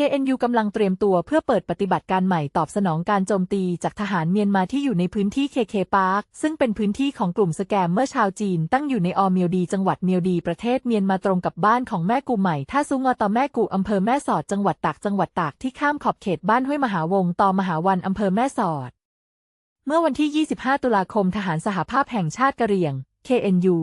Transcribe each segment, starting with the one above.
KNU กำลังเตรียมตัวเพื่อเปิดปฏิบัติการใหม่ตอบสนองการโจมตีจากทหารเมียนมาที่อยู่ในพื้นที่ KK Park ซึ่งเป็นพื้นที่ของกลุ่มสแกมเมอร์ชาวจีน ตั้งอยู่ในออเมียวดี จังหวัดเมียวดีประเทศเมียนมาตรงกับบ้านของแม่กูใหม่ท่าซุงอตอแม่กูอำเภอแม่สอดจังหวัดตากจังหวัดตากที่ข้ามขอบเขตบ้านห้วยมหาวงตอมหาวันอำเภอแม่สอด เมื่อวันที่ 25 ตุลาคมทหารสหภาพแห่งชาติกะเหรี่ยง KNU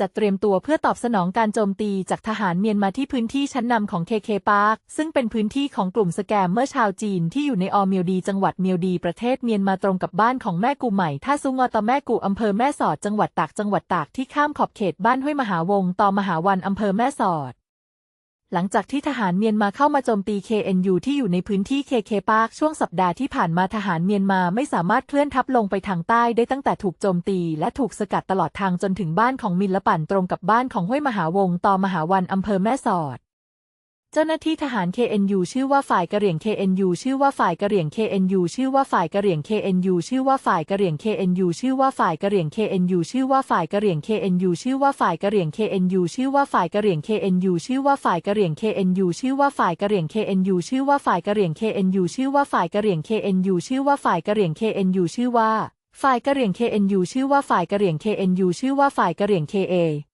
จัดเตรียมตัวเพื่อตอบสนองการโจมตีจากทหารเมียนมาที่พื้นที่ชั้นนำของ KK Park ซึ่งเป็นพื้นที่ของกลุ่มสแกมเมอร์ชาวจีนที่อยู่ในออเมียวดีจังหวัดเมียวดีประเทศเมียนมาตรงกับบ้านของแม่กูใหม่ท่าซุงอตอแม่กูอำเภอแม่สอดจังหวัดตากจังหวัดตากที่ข้ามขอบเขตบ้านห้วยมหาวงต่อมหาวันอำเภอแม่สอด หลังจากที่ทหารเมียนมาเข้ามาโจมตี KNU ที่อยู่ในพื้นที่ KK Park ช่วงสัปดาห์ที่ผ่านมาทหารเมียนมาไม่สามารถเคลื่อนทัพลงไปทางใต้ได้ตั้งแต่ถูกโจมตีและถูกสกัดตลอดทางจนถึงบ้านของมินละปั่นตรงกับบ้านของห้วยมหาวงตอมหาวันอำเภอแม่สอด เจ้าหน้าที่ทหาร KNU ชื่อว่าฝ่ายกระเหรี่ยง KNU ชื่อว่าฝ่ายกระเหรี่ยง KNU ชื่อว่าฝ่ายกระเหรี่ยง KNU ชื่อว่าฝ่ายกระเหรี่ยง KNU ชื่อว่าฝ่ายกระเหรี่ยง KNU ชื่อว่าฝ่ายกระเหรี่ยง KNU ชื่อว่าฝ่ายกระเหรี่ยง KNU ชื่อว่าฝ่ายกระเหรี่ยง KNU ชื่อว่าฝ่ายกระเหรี่ยง KNU ชื่อว่าฝ่ายกระเหรี่ยง KNU ชื่อว่าฝ่ายกระเหรี่ยง KNU ชื่อว่าฝ่ายกระเหรี่ยง KNU ชื่อว่าฝ่ายกระเหรี่ยง KNU ชื่อว่าฝ่ายกระเหรี่ยง KNU ชื่อว่าฝ่ายกระเหรี่ยง KNU ชื่อว่าฝ่ายกะเหรี่ยง KA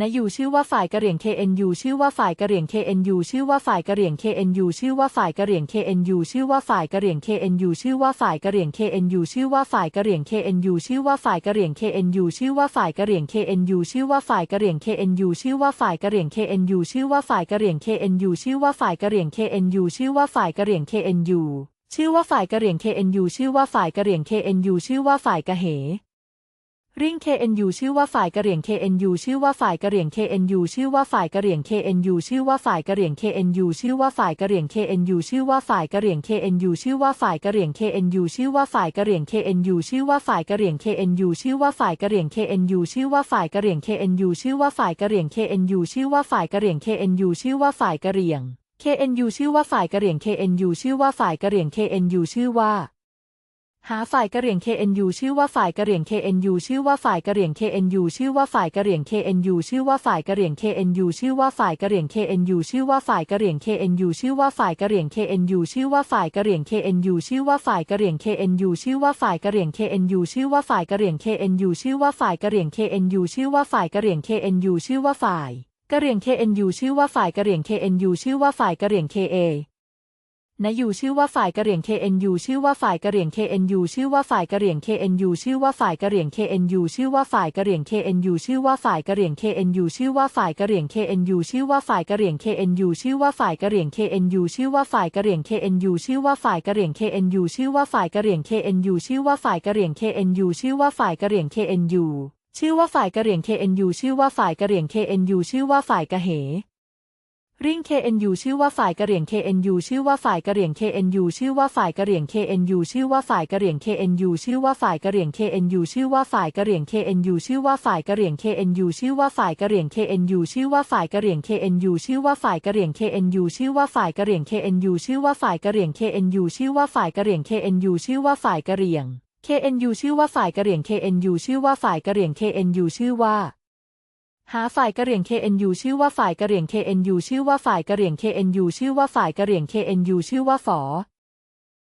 นายูชื่อว่าฝ่ายกระเหรี่ยง KNU ชื่อว่าฝ่ายกระเหรี่ยง KNU ชื่อว่าฝ่ายกระเหรี่ยง KNU ชื่อว่าฝ่ายกระเหรี่ยง KNU ชื่อว่าฝ่ายกระเหรี่ยง KNU ชื่อว่าฝ่ายกระเหรี่ยง KNU ชื่อว่าฝ่ายกระเหรี่ยง KNU ชื่อว่าฝ่ายกระเหรี่ยง KNU ชื่อว่าฝ่ายกระเหรี่ยง KNU ชื่อว่าฝ่ายกระเหรี่ยง KNU ชื่อว่าฝ่ายกระเหรี่ยง KNU ชื่อว่าฝ่ายกระเหรี่ยง KNU ชื่อว่าฝ่ายกระเหรี่ยง KNU ชื่อว่าฝ่ายกระเหรี่ยง KNU ชื่อว่าฝ่ายกระเหรี่ยง KNU ชื่อว่าฝ่ายกระเหรี่ยง KNU ชื่อว่าฝ่ายกระเห ริ่ง KNU ชื่อว่าฝ่ายกระเหรี่ยง KNU ชื่อว่าฝ่ายกระเหรี่ยง KNU ชื่อว่าฝ่ายกระเหรี่ยง KNU ชื่อว่าฝ่ายกระเหรี่ยง KNU ชื่อว่าฝ่ายกระเหรี่ยง KNU ชื่อว่าฝ่ายกระเหรี่ยง KNU ชื่อว่าฝ่ายกระเหรี่ยง KNU ชื่อว่าฝ่ายกระเหรี่ยง KNU ชื่อว่าฝ่ายกระเหรี่ยง KNU ชื่อว่าฝ่ายกระเหรี่ยง KNU ชื่อว่าฝ่ายกระเหรี่ยง KNU ชื่อว่าฝ่ายกระเหรี่ยง KNU ชื่อว่าฝ่ายกระเหรี่ยง KNU ชื่อว่าฝ่ายกระเหรี่ยง KNU ชื่อว่าฝ่ายกระเหรี่ยง KNU ชื่อว่าฝ่ายกระเหรี่ยง KNU ชื่อว่า หาฝ่ายกระเหรี่ยง KNU ชื่อว่าฝ่ายกระเหรี่ยง KNU ชื่อว่าฝ่ายกระเหรี่ยง KNU ชื่อว่าฝ่ายกระเหรี่ยง KNU ชื่อว่าฝ่ายกระเหรี่ยง KNU ชื่อว่าฝ่ายกระเหรี่ยง KNU ชื่อว่าฝ่ายกระเหรี่ยง KNU ชื่อว่าฝ่ายกระเหรี่ยง KNU ชื่อว่าฝ่ายกระเหรี่ยง KNU ชื่อว่าฝ่ายกระเหรี่ยง KNU ชื่อว่าฝ่ายกระเหรี่ยง KNU ชื่อว่าฝ่ายกระเหรี่ยง KNU ชื่อว่าฝ่ายกะเหรี่ยง KNU ชื่อว่าฝ่ายกะเหรี่ยง KNU ชื่อว่าฝ่ายกะเหรี่ยง KNU ชื่อว่าฝ่ายกะเหรี่ยง KNU ชื่อว่าฝ่ายกะเหรี่ยง KA นายอยู่ชื่อว่าฝ่ายกระเหรี่ยง KNU ชื่อว่าฝ่ายกระเหรี่ยง KNU ชื่อว่าฝ่ายกระเหรี่ยง KNU ชื่อว่าฝ่ายกระเหรี่ยง KNU ชื่อว่าฝ่ายกระเหรี่ยง KNU ชื่อว่าฝ่ายกระเหรี่ยง KNU ชื่อว่าฝ่ายกระเหรี่ยง KNU ชื่อว่าฝ่ายกระเหรี่ยง KNU ชื่อว่าฝ่ายกระเหรี่ยง KNU ชื่อว่าฝ่ายกระเหรี่ยง KNU ชื่อว่าฝ่ายกระเหรี่ยง KNU ชื่อว่าฝ่ายกระเหรี่ยง KNU ชื่อว่าฝ่ายกระเหรี่ยง KNU ชื่อว่าฝ่ายกระเหรี่ยง KNU ชื่อว่าฝ่ายกระเหรี่ยง KNU ชื่อว่าฝ่ายกระเหรี่ยง KNU ชื่อว่าฝ่ายกระเห ริ่ง KNU ชื่อว่าฝ่ายกะเหรี่ยง KNU ชื่อว่าฝ่ายกระเหรี่ยง KNU ชื่อว่าฝ่ายกระเหรี่ยง KNU ชื่อว่าฝ่ายกระเหรี่ยง KNU ชื่อว่าฝ่ายกระเหรี่ยง KNU ชื่อว่าฝ่ายกระเหรี่ยง KNU ชื่อว่าฝ่ายกระเหรี่ยง KNU ชื่อว่าฝ่ายกระเหรี่ยง KNU ชื่อว่าฝ่ายกระเหรี่ยง KNU ชื่อว่าฝ่ายกระเหรี่ยง KNU ชื่อว่าฝ่ายกระเหรี่ยง KNU ชื่อว่าฝ่ายกระเหรี่ยง KNU ชื่อว่าฝ่ายกะเหรี่ยง KNU ชื่อว่าฝ่ายกะเหรี่ยง KNU ชื่อว่าฝ่ายกะเหรี่ยง KNU ชื่อว่าฝ่ายกะเหรี่ยง KNU ชื่อว่า หาฝ่ายกระเหรี่ยง KNU ชื่อว่าฝ่ายกระเหรี่ยง KNU ชื่อว่าฝ่ายกระเหรี่ยง KNU ชื่อว่าฝ่ายกระเหรี่ยง KNU ชื่อว่าฝอ